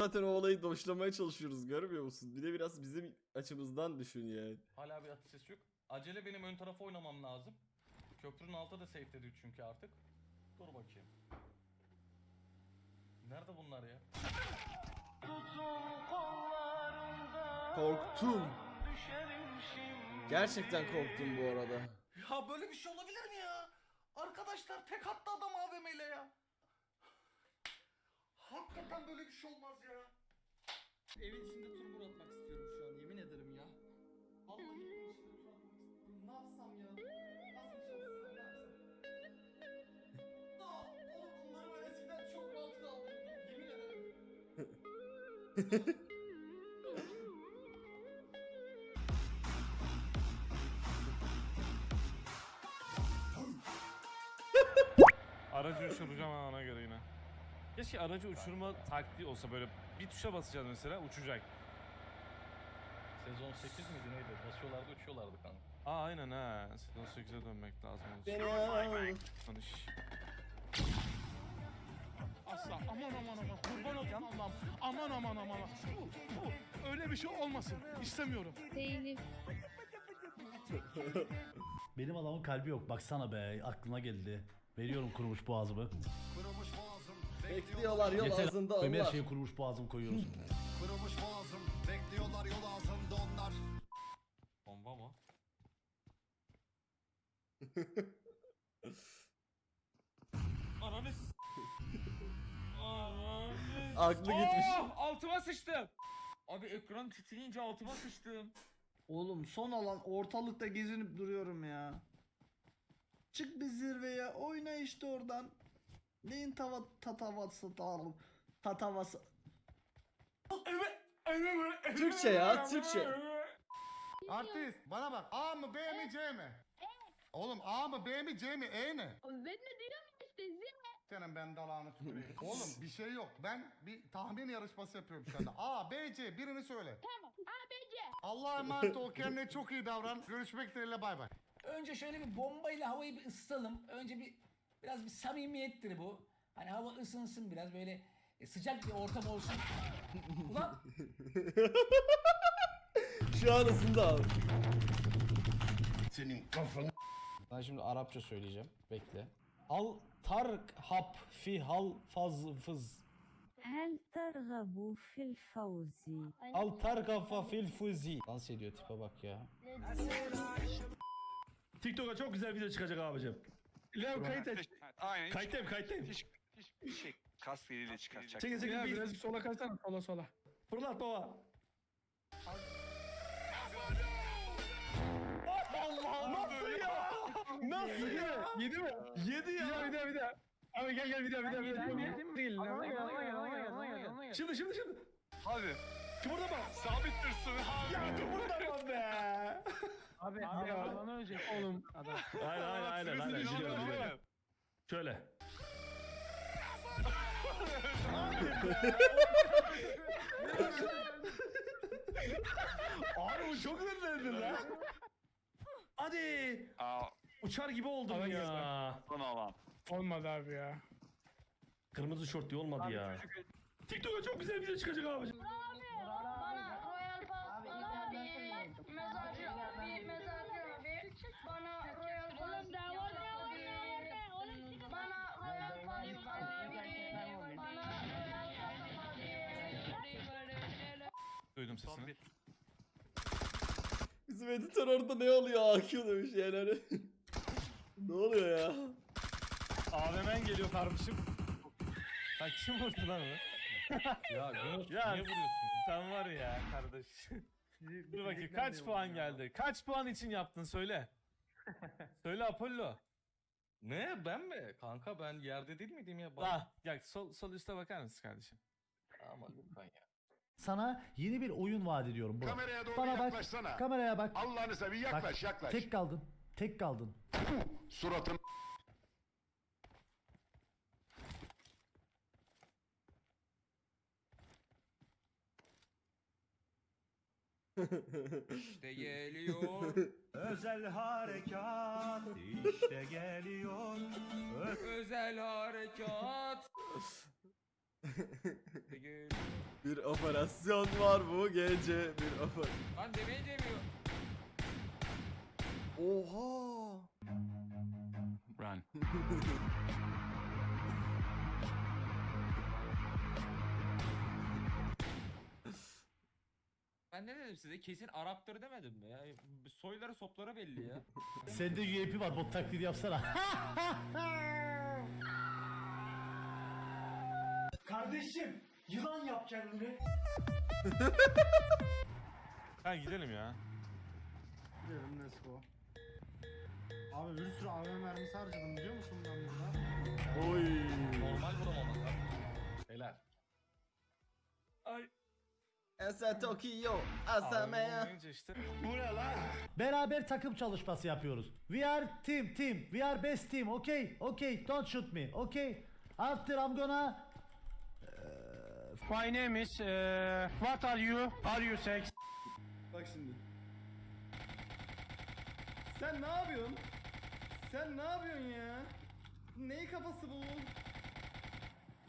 Zaten o olayı doşlamaya çalışıyoruz görmüyor musun? Bir de biraz bizim açımızdan düşün yani. Hala bir atış sesi yok. Acele benim ön tarafa oynamam lazım. Köprünün altı da safe dedi çünkü artık. Dur bakayım. Nerede bunlar ya? Korktum. Gerçekten korktum bu arada. Ya böyle bir şey olabilir mi ya? Arkadaşlar tek attı adam AVM'yle ya. Hakikaten böyle bir şey olmaz ya. Evin içinde tur mur atmak istiyorum şu an yemin ederim ya. Vallahi evin içinde tur atmak istiyorum. Ne yapsam ya? Nasıl bir şanssızım ne yapsam? Aa, oğlum bunları ben eskiden çok rahat kaldırdım. Yemin ederim. Aracı uçuracağım ben ona göre yine. Keşke aracı uçurma taktiği olsa böyle bir tuşa basacağız mesela uçacak. Sezon 8 miydi neydi? Basıyorlardı uçuyorlardı kanka. Aa aynen ha. Sezon 8'e dönmek lazım. Beni al. Tanış. Asla aman aman aman kurban olayım Allah'ım aman aman aman aman. Bu, bu, öyle bir şey olmasın istemiyorum. Benim adamın kalbi yok. Baksana be aklına geldi. Veriyorum kurumuş boğazımı. Bekliyorlar yol Yeter ağzında onlar. şeyi kurumuş boğazım koyuyoruz. kurumuş boğazım, bekliyorlar yol ağzında onlar. Bomba mı? Ananı s- Ananı s- Aklı gitmiş. Oh, altıma sıçtım. Abi ekran titreyince altıma sıçtım. Oğlum son alan ortalıkta gezinip duruyorum ya. Çık bir zirveye oyna işte oradan. Neyin tava tatavası tamam. Tatavası. Türkçe ya Türkçe. Artist bana bak A mı B mi C mi? Oğlum A mı B mi C mi E ne? Ben de diyorum işte zil. Senin ben dalağını tüküreyim. Oğlum bir şey yok. Ben bir tahmin yarışması yapıyorum şu anda. A, B, C birini söyle. Tamam. A, B, C. Allah'a emanet ol. Kendine çok iyi davran. Görüşmek dileğiyle bay bay. Önce şöyle bir bombayla havayı bir ısıtalım. Önce bir biraz bir samimiyettir bu. Hani hava ısınsın biraz böyle e, sıcak bir ortam olsun. Ulan Şu an ısındı abi. Ben şimdi Arapça söyleyeceğim. Bekle. Al tark hap fi hal faz fız. هل ترغب في الفوز؟ Al tarkafa fil fuzi. Dans ediyor tipe bak ya. TikTok'a çok güzel video çıkacak abicim. Leo kayıt et. Aynen. Kayıttayım kayıttayım. Hiç, hiçbir şey kas eliyle çıkartacak. Çekin Ya bir biraz sola kaçsana sola sola. fırlat baba. Nasıl ya? Nasıl ya? Yedi mi? Yedi Bir daha ya. bir daha bir daha. Abi gel gel bir daha bir daha bir daha. Değil. Şimdi şimdi şimdi. Hadi. Kıpırdama. Sabit dursun. Ya kıpırdama be. Abi abi alanı ölecek oğlum. Adam. Aynen aynen aynen. aynen. Biliyorum, biliyorum. Şöyle. Abi bu çok hızlandın lan. Hadi. Aa, Uçar gibi oldum ya. son alan. Olmadı abi ya. Kırmızı şort diye olmadı ya. TikTok'a çok güzel video çıkacak abicim. Duydum sesini. Bizim editör orada ne oluyor AQ demiş yani hani. ne oluyor ya? AVM'n geliyor kardeşim. Lan kim vurdu lan onu? Ya Yunus Ya niye vuruyorsun? sen var ya kardeş. Dur bakayım kaç puan geldi? Kaç puan için yaptın söyle. söyle Apollo. Ne ben mi? Kanka ben yerde değil miydim ya? Bak. Ah, gel sol, sol üste bakar mısın kardeşim? Ama lütfen ya. Sana yeni bir oyun vaat ediyorum bro. Kameraya doğru Bana bak. yaklaşsana. Kameraya bak. Allah'ını seveyim Bak, yaklaş yaklaş. Tek kaldın. Tek kaldın. Suratın. işte geliyor. Özel harekat işte geliyor. Özel harekat. Bir operasyon var bu gece. Bir operasyon. Lan demeyi demiyor. Oha. Run. Ben ne dedim size? Kesin Araptır demedim mi ya? Soyları sopları belli ya. Sende UAP var bot taklidi yapsana. Kardeşim yılan yap kendini. Ha gidelim ya. Gidelim let's go. Abi bir sürü AVM mermisi harcadım biliyor musun ben burada? Oy. Normal vuramamak lan. Beyler. Esa Tokyo. Abi Asamea. olmayınca işte. Beraber takım çalışması yapıyoruz. We are team team. We are best team. Okay? Okay. Don't shoot me. Okay? After I'm gonna My name is what are you? Are you sex? Bak şimdi. Sen ne yapıyorsun? Sen ne yapıyorsun ya? Neyi kafası bu?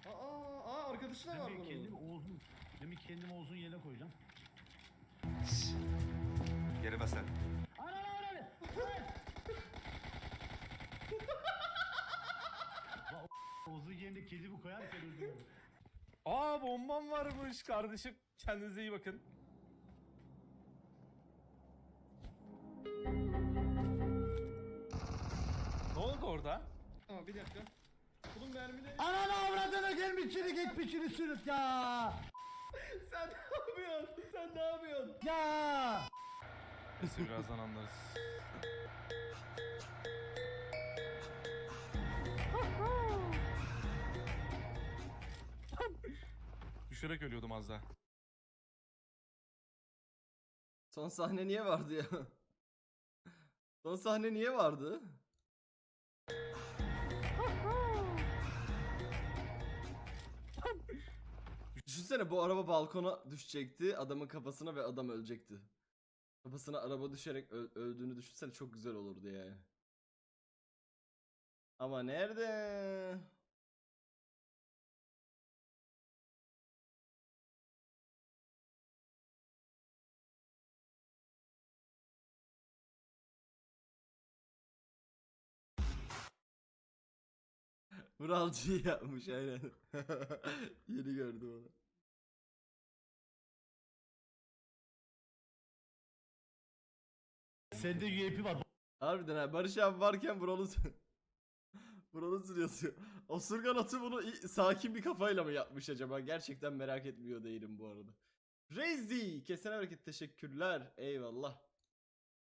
Aa, aa arkadaşı da var Ben bir kendimi bunun. Oğuz'un bir kendimi Oğuz'un yerine koyacağım. Yere bas sen. Ana ana ana. Lan o- Oğuz'un yerine kedimi koyarken öldürüyorum. Aa bombam varmış kardeşim. Kendinize iyi bakın. Ne oldu orada? Aa bir dakika. Bunun mermileri... Ananı avradını gelmiş içeri geçmişini sürüp ya. Sen ne yapıyorsun? Sen ne yapıyorsun? Ya. Neyse birazdan anlarız. Düşerek ölüyordum az daha. Son sahne niye vardı ya? Son sahne niye vardı? Düşünsene bu araba balkona düşecekti adamın kafasına ve adam ölecekti. Kafasına araba düşerek öl- öldüğünü düşünsene çok güzel olurdu yani. Ama nerede? Vuralcı yapmış aynen. Yeni gördüm onu. Sende UAP var. Harbiden ha Barış abi varken Vural'ı Vural'ı sürüyorsun. Osurgan atı bunu sakin bir kafayla mı yapmış acaba? Gerçekten merak etmiyor değilim bu arada. Rezi kesene hareket teşekkürler. Eyvallah.